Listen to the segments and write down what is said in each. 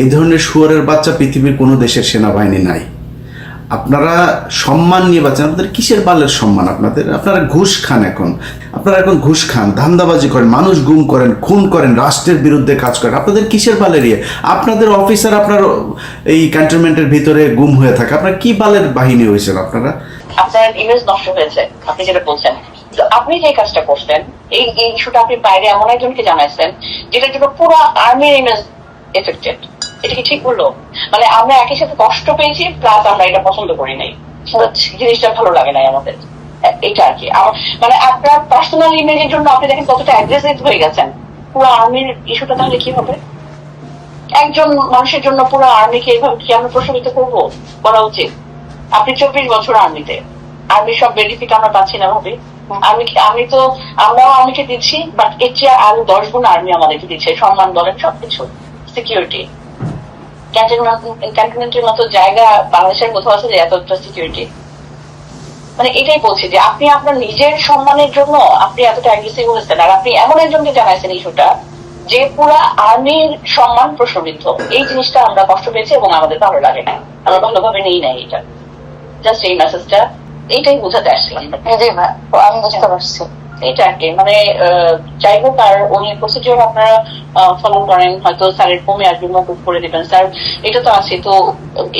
এই ধরনের শুয়ারের বাচ্চা পৃথিবীর কোনো দেশের সেনাবাহিনী নাই। আপনারা সম্মান নিয়ে বাঁচেন, আপনাদের কিসের বালের সম্মান আপনাদের? আপনারা ঘুষ খান এখন। আপনারা এখন ঘুষ খান, ধান্দাবাজি করেন, মানুষ গুম করেন, খুন করেন, রাষ্ট্রের বিরুদ্ধে কাজ করেন। আপনাদের কিসের বালের ইয়ে? আপনাদের অফিসার আপনার এই ক্যান্টনমেন্টের ভিতরে গুম হয়ে থাকে। আপনার কি বালের বাহিনী হয়েছেন আপনারা? আপনার ইমেজ নষ্ট হয়েছে, আপনি যেটা বলছেন। আপনি যে কাজটা করছেন, এই ইস্যুটা আপনি বাইরে এমন একজনকে জানাইছেন, যেটার জন্য পুরো আর্মির ইমেজ এফেক্টেড এটা কি ঠিক বলল? মানে আমরা একই সাথে কষ্ট পেয়েছি প্লাস আমরা এটা পছন্দ করি নাই। জিনিসটা ভালো লাগে নাই আমাদের। এটা আর কি। মানে আপনার পার্সোনাল ইমেজের জন্য আপনি দেখেন কতটা অ্যাগ্রেসিভ হয়ে গেছেন। পুরো আর্মির ইস্যুটা তাহলে কি হবে? একজন মানুষের জন্য পুরো আর্মিকে এইভাবে কি আমরা প্রশমিত করব? করা উচিত। আপনি চব্বিশ বছর আর্মিতে আর্মি সব বেনিফিট আমরা পাচ্ছি না ভাবে। আমি আমি তো আমরাও আর্মিকে দিচ্ছি বাট এর চেয়ে আরও দশ গুণ আর্মি আমাদেরকে দিচ্ছে। সম্মান বলেন সবকিছু। সিকিউরিটি ক্যান্টনমেন্টের মতো জায়গা বাংলাদেশের কোথাও আছে যে এতটা সিকিউরিটি মানে এটাই বলছি যে আপনি আপনার নিজের সম্মানের জন্য আপনি এতটা অ্যাগ্রেসিভ হয়েছেন। আর আপনি এমন একজনকে জানাইছেন ইস্যুটা যে পুরা আর্মির সম্মান প্রশ্নবিদ্ধ এই জিনিসটা আমরা কষ্ট পেয়েছি এবং আমাদের ভালো লাগে না। আমরা ভালোভাবে নেই নাই এটা জাস্ট এই মেসেজটা এইটাই বোঝাতে আসছিলাম আমি বুঝতে পারছি। এটা মানে যাই হোক আর আপনারা ফলো করেন, হয়তো স্যারের কমে আসবে, মকুব করে দিবেন। স্যার, এটা তো আছে, তো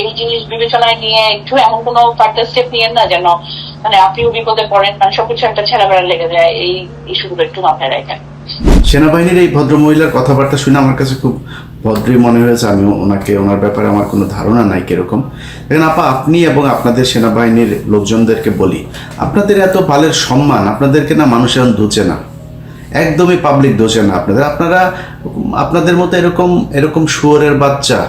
এই জিনিস বিবেচনায় নিয়ে একটু এমন কোনো ফার্দার স্টেপ নিয়েন না যেন মানে আপনিও বিপদে পড়েন মানে সবকিছু একটা ছেঁড়া বেড়া লেগে যায়, এই ইস্যুগুলো একটু মাথায় রাখেন। সেনাবাহিনীর এই ভদ্র মহিলার কথাবার্তা শুনে আমার কাছে খুব ভদ্রই মনে হয়েছে, আমি ওনাকে, ওনার ব্যাপারে আমার কোনো ধারণা নাই কীরকম। দেখেন আপা, আপনি এবং আপনাদের সেনাবাহিনীর লোকজনদেরকে বলি, আপনাদের এত ভালের সম্মান, আপনাদেরকে না মানুষ এখন ধুচে না। একদমই পাবলিক ধুচে না আপনাদের। আপনারা, আপনাদের মতো এরকম এরকম শুয়োরের বাচ্চা,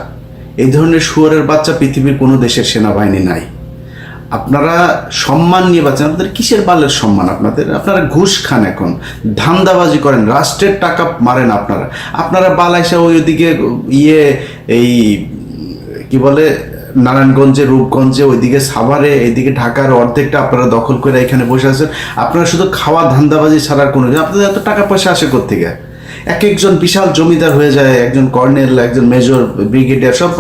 এই ধরনের শুয়োরের বাচ্চা পৃথিবীর কোনো দেশের সেনাবাহিনী নাই। আপনারা সম্মান নিয়ে বাঁচেন, আপনাদের কিসের বালের সম্মান আপনাদের? আপনারা ঘুষ খান এখন, ধান্দাবাজি করেন, রাষ্ট্রের টাকা মারেন আপনারা। আপনারা বালাইসা ওই ওদিকে ইয়ে এই, কি বলে, নারায়ণগঞ্জে, রূপগঞ্জে, ওইদিকে সাভারে, এইদিকে ঢাকার অর্ধেকটা আপনারা দখল করে এখানে বসে আছেন। আপনারা শুধু খাওয়া ধান্দাবাজি ছাড়ার কোনো আপনাদের এত টাকা পয়সা আসে কোথেকে এক একজন বিশাল জমিদার হয়ে যায়, একজন কর্নেল, একজন মেজর, ব্রিগেডিয়ার, সব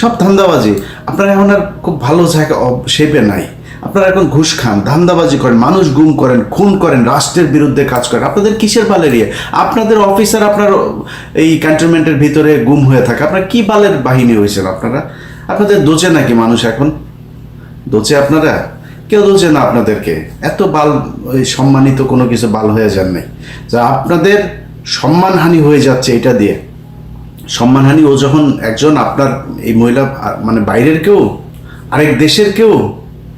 সব ধান্দাবাজি। আপনারা এখন আর খুব ভালো জায়গা শেপে নাই। আপনারা এখন ঘুষ খান, ধান্দাবাজি করেন, মানুষ গুম করেন, খুন করেন, রাষ্ট্রের বিরুদ্ধে কাজ করেন। আপনাদের কিসের বালের ইয়ে আপনাদের অফিসার আপনার এই ক্যান্টনমেন্টের ভিতরে গুম হয়ে থাকে। আপনার কি বালের বাহিনী হয়েছেন আপনারা? আপনাদের দোচে নাকি মানুষ এখন? দোচে আপনারা? কেউ দোচে না আপনাদেরকে। এত বাল সম্মানিত কোনো কিছু বাল হয়ে যান নাই যা আপনাদের সম্মানহানি হয়ে যাচ্ছে এটা দিয়ে। সম্মানহানি, ও যখন একজন আপনার এই মহিলা মানে বাইরের কেউ, আরেক দেশের কেউ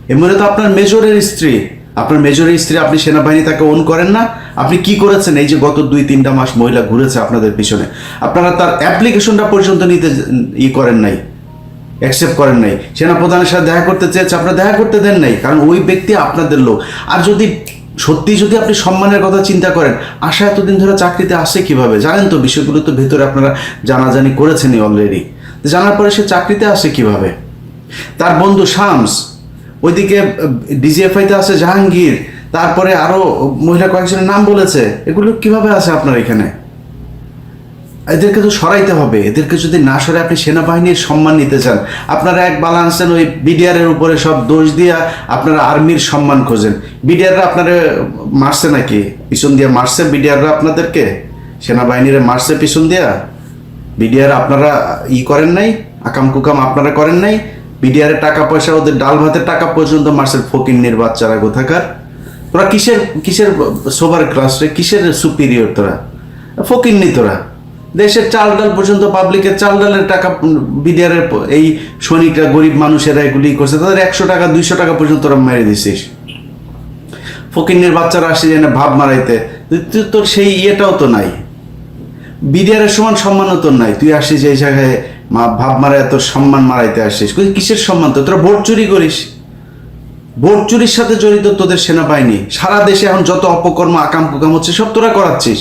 এই মহিলা তো আপনার মেজরের স্ত্রী। আপনার মেজরের স্ত্রী, আপনি সেনাবাহিনী তাকে ওন করেন না। আপনি কি করেছেন? এই যে গত দুই, তিনটা মাস মহিলা ঘুরেছে আপনাদের পিছনে। আপনারা তার অ্যাপ্লিকেশনটা পর্যন্ত নিতে ই করেন নাই অ্যাকসেপ্ট করেন নাই। সেনাপ্রধানের সাথে দেখা করতে চেয়েছে, আপনারা দেখা করতে দেন নাই, কারণ ওই ব্যক্তি আপনাদের লোক। আর যদি সত্যি যদি আপনি সম্মানের কথা চিন্তা করেন, আশা এতদিন ধরে চাকরিতে আসে কীভাবে? জানেন তো বিষয়গুলো তো ভেতরে আপনারা জানাজানি করেছেনই অলরেডি জানার পরে সে চাকরিতে আসে কীভাবে? তার বন্ধু শামস, ওইদিকে ডিজিএফআইতে আছে জাহাঙ্গীর, তারপরে আরও মহিলা কয়েকজনের নাম বলেছে। এগুলো কীভাবে আছে আপনার এখানে? এদেরকে তো সরাইতে হবে। এদেরকে যদি না সরে আপনি সেনাবাহিনীর সম্মান নিতে চান। আপনারা এক বালা আনছেন ওই বিডিআরের উপরে সব দোষ দিয়া আপনারা আর্মির সম্মান খোঁজেন। বিডিআররা আপনারা মারছে নাকি? পিছন দিয়ে মারছে বিডিআররা আপনাদেরকে? সেনাবাহিনীরা মারছে পিছন দিয়া? বিডিআর আপনারা ই করেন নাই? আকাম কুকাম আপনারা করেন নাই? বিডিআরের টাকা পয়সা, ওদের ডাল ভাতের টাকা পর্যন্ত মারছে ফকিন্নির বাচ্চারা কোথাকার তোরা কিসের কিসের সোভার ক্লাস রে? কিসের সুপিরিয়র তোরা? ফকিন্নি তোরা? দেশের চাল ডাল পর্যন্ত পাবলিকের চাল ডালের টাকা বিডিআরের এই সৈনিকরা, গরিব মানুষেরা এগুলি করছে। তাদের একশো টাকা, দুইশো টাকা পর্যন্ত ওরা মেরে দিছিস ফকিন্নির বাচ্চারা আসছে যেন ভাব মারাইতে। তোর সেই ইয়েটাও তো নাই। বিডিআরের সমান সম্মানও তোর নাই। তুই আসিস এই জায়গায় ভাব মারায় তোর সম্মান মারাইতে আসিস। কিসের সম্মান তো তোরা ভোট চুরি করিস। ভোট চুরির সাথে জড়িত তোদের সেনাবাহিনী। সারা দেশে এখন যত অপকর্ম আকাম কুকাম হচ্ছে, সব তোরা করাচ্ছিস।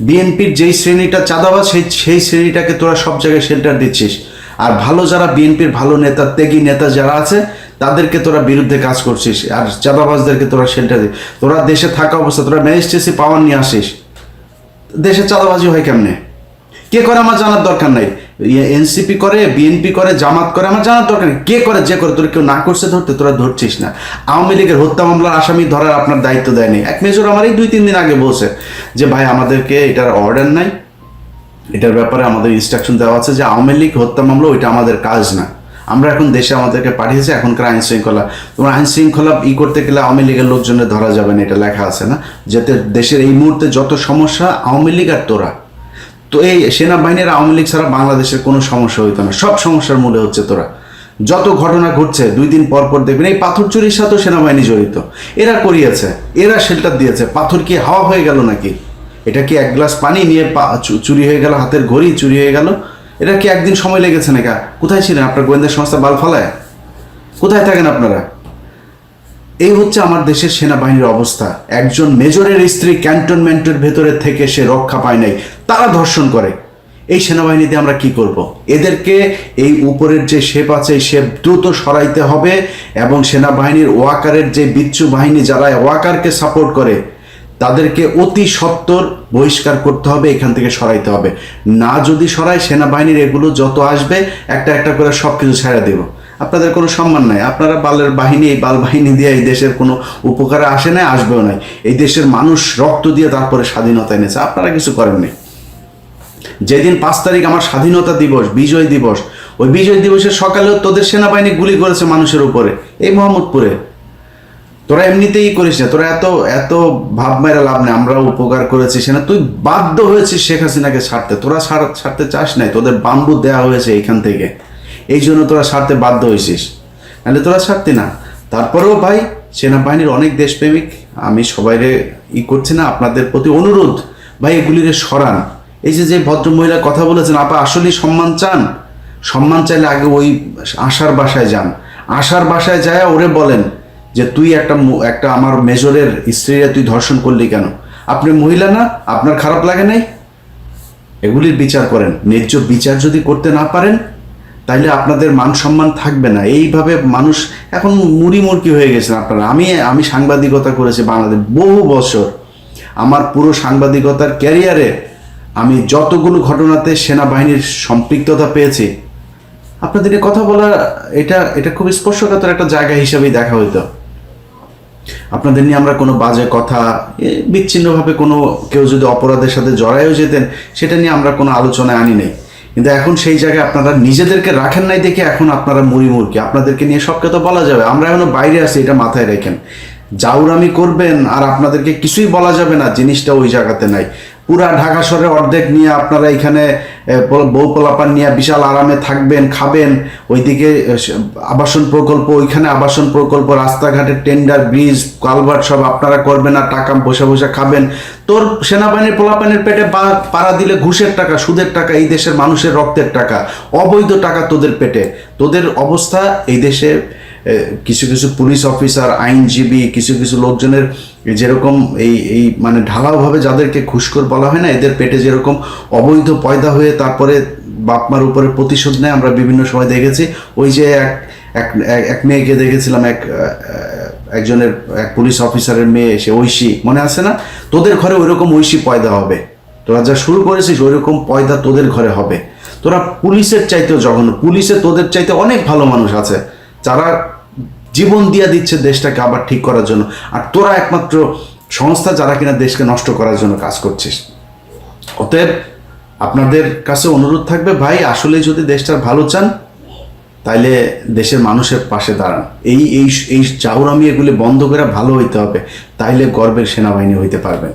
বিএনপির যেই শ্রেণীটা চাঁদাবাজ, সেই সেই শ্রেণীটাকে তোরা সব জায়গায় শেল্টার দিচ্ছিস। আর ভালো যারা বিএনপির ভালো নেতা, ত্যাগী নেতা যারা আছে, তাদেরকে তোরা বিরুদ্ধে কাজ করছিস। আর চাঁদাবাজদেরকে তোরা শেল্টার দিস। তোরা দেশে থাকা অবস্থা তোরা ম্যাজিস্ট্রেসি পাওয়ার নিয়ে আসিস। দেশে চাঁদাবাজি হয় কেমনে? কে করে আমার জানার দরকার নাই? এনসিপি করে, বিএনপি করে, জামাত করে, আমার জানার দরকার নেই। কে করে, যে করে, তোর কেউ না করছে, ধরতে, তোরা ধরছিস না। আওয়ামী লীগের হত্যা মামলার আসামি ধরার আপনার দায়িত্ব দেয়নি। এক মেজর আমার এই দুই তিন দিন আগে বলছে যে, ভাই, আমাদেরকে এটার অর্ডার নাই। এটার ব্যাপারে আমাদের ইনস্ট্রাকশন দেওয়া আছে যে, আওয়ামী লীগ হত্যা মামলা, ওইটা আমাদের কাজ না। আমরা এখন দেশে আমাদেরকে পাঠিয়েছে, এখনকার আইন শৃঙ্খলা। তোমার আইন শৃঙ্খলা ই করতে গেলে আওয়ামী লীগের লোকজনের ধরা যাবে না, এটা লেখা আছে না। যাতে দেশের এই মুহূর্তে যত সমস্যা, আওয়ামী লীগ আর তোরা। তো এই সেনাবাহিনীর আওয়ামী লীগ ছাড়া বাংলাদেশের কোনো সমস্যা হইতো না। সব সমস্যার মূলে হচ্ছে তোরা। যত ঘটনা ঘটছে, দুই দিন পর পর দেখবেন এই পাথর চুরির সাথেও সেনাবাহিনী জড়িত। এরা করিয়েছে, এরা শেল্টার দিয়েছে। পাথর কি হাওয়া হয়ে গেল নাকি? এটা কি এক গ্লাস পানি নিয়ে চুরি হয়ে গেল, হাতের ঘড়ি চুরি হয়ে গেল? এটা কি একদিন সময় লেগেছে নাকি? কোথায় ছিলেন আপনার গোয়েন্দা সংস্থা বাল ফালায় কোথায় থাকেন আপনারা? এই হচ্ছে আমার দেশের সেনাবাহিনীর অবস্থা। একজন মেজরের স্ত্রী ক্যান্টনমেন্টের ভেতরে থেকে সে রক্ষা পায় নাই। তারা ধর্ষণ করে। এই সেনাবাহিনীতে আমরা কি করব। এদেরকে এই উপরের যে শেপ আছে, এই শেপ দ্রুত সরাইতে হবে এবং সেনাবাহিনীর ওয়াকারের যে বিচ্ছু বাহিনী যারা ওয়াকারকে সাপোর্ট করে, তাদেরকে অতি সত্বর বহিষ্কার করতে হবে, এখান থেকে সরাইতে হবে। না যদি সরাই সেনাবাহিনীর এগুলো যত আসবে, একটা একটা করে সব কিছু ছেড়ে দেব। আপনাদের কোনো সম্মান নাই। আপনারা বালের বাহিনী, এই বাল বাহিনী দিয়ে এই দেশের কোনো উপকারে আসে নাই, আসবেও নাই। এই দেশের মানুষ রক্ত দিয়ে তারপরে স্বাধীনতা এনেছে। আপনারা কিছু করেননি যেদিন পাঁচ তারিখ আমার স্বাধীনতা দিবস, বিজয় দিবস, ওই বিজয় দিবসের সকালেও তোদের সেনাবাহিনী গুলি করেছে মানুষের উপরে, এই মোহাম্মদপুরে। তোরা এমনিতেই করিস না, তোরা এত এত ভাব মেরা লাভ নেই আমরাও উপকার করেছি সেনা। তুই বাধ্য হয়েছিস শেখ হাসিনাকে ছাড়তে। তোরা ছাড়- ছাড়তে চাস নাই, তোদের বাম্বু দেওয়া হয়েছে এখান থেকে। এই জন্য তোরা সারতে বাধ্য হয়েছিস নাহলে তোরা ছাড়তি না। তারপরেও ভাই, সেনাবাহিনীর অনেক দেশপ্রেমিক, আমি সবাইরে ই করছি না, আপনাদের প্রতি অনুরোধ, ভাই এগুলিরে সরান। এই যে যে ভদ্র মহিলা কথা বলেছেন, আপা আসলেই সম্মান চান? সম্মান চাইলে আগে ওই আশার বাসায় যান। আশার বাসায় যায় ওরে বলেন যে, তুই একটা একটা আমার মেজরের স্ত্রীরা তুই ধর্ষণ করলি কেন? আপনি মহিলা না, আপনার খারাপ লাগে নাই? এগুলির বিচার করেন। ন্যায্য বিচার যদি করতে না পারেন তাইলে আপনাদের মান সম্মান থাকবে না। এইভাবে মানুষ এখন মুড়ি মুরকি হয়ে গেছেন আপনারা। আমি আমি সাংবাদিকতা করেছি বাংলাদেশ বহু বছর। আমার পুরো সাংবাদিকতার ক্যারিয়ারে আমি যতগুলো ঘটনাতে সেনাবাহিনীর সম্পৃক্ততা পেয়েছি, আপনাদের কথা বলা এটা এটা খুব স্পর্শকাতর একটা জায়গা হিসেবেই দেখা হইতো। আপনাদের নিয়ে আমরা কোনো বাজে কথা বিচ্ছিন্নভাবে কোনো কেউ যদি অপরাধের সাথে জড়ায়ও যেতেন, সেটা নিয়ে আমরা কোনো আলোচনায় আনি নাই। কিন্তু এখন সেই জায়গায় আপনারা নিজেদেরকে রাখেন নাই দেখে এখন আপনারা মুড়ি মুরকি আপনাদেরকে নিয়ে সবকে তো বলা যাবে। আমরা এখনও বাইরে আছি, এটা মাথায় রেখেন। জাউরামি করবেন আর আপনাদেরকে কিছুই বলা যাবে না, জিনিসটা ওই জায়গাতে নাই। পুরা ঢাকা শহরে অর্ধেক নিয়ে আপনারা এখানে বউ পোলাপান নিয়ে বিশাল আরামে থাকবেন, খাবেন। ওইদিকে আবাসন প্রকল্প, ওইখানে আবাসন প্রকল্প রাস্তাঘাটের টেন্ডার, ব্রিজ, কালভার্ট সব আপনারা করবেন আর টাকা বসে বসে খাবেন। তোর সেনাবাহিনীর পোলাপানের পেটে পাড়া দিলে ঘুষের টাকা, সুদের টাকা, এই দেশের মানুষের রক্তের টাকা, অবৈধ টাকা তোদের পেটে। তোদের অবস্থা এই দেশে কিছু কিছু পুলিশ অফিসার আইনজীবী, কিছু কিছু লোকজনের যেরকম এই এই মানে ঢালাওভাবে যাদেরকে ঘুষখোর বলা হয় না, এদের পেটে যেরকম অবৈধ পয়দা হয়ে তারপরে বাপমার উপরে প্রতিশোধ নেয়, আমরা বিভিন্ন সময় দেখেছি। ওই যে এক এক, এক- মেয়েকে দেখেছিলাম, এক একজনের, এক পুলিশ অফিসারের মেয়ে, সে ঐশী, মনে আছে না? তোদের ঘরে ওইরকম ঐশী পয়দা হবে। তোরা যা শুরু করেছিস, ওইরকম পয়দা তোদের ঘরে হবে। তোরা পুলিশের চাইতেও জঘন্য। পুলিশে তোদের চাইতে অনেক ভালো মানুষ আছে। যারা জীবন দিয়ে দিচ্ছে দেশটাকে আবার ঠিক করার জন্য। আর তোরা একমাত্র সংস্থা যারা কিনা দেশকে নষ্ট করার জন্য কাজ করছিস। অতএব আপনাদের কাছে অনুরোধ থাকবে, ভাই আসলে যদি দেশটার ভালো চান, তাইলে দেশের মানুষের পাশে দাঁড়ান। এই এই এই চাউরামি এগুলি বন্ধ করে ভালো হইতে হবে, তাইলে গর্বের সেনাবাহিনী হইতে পারবেন।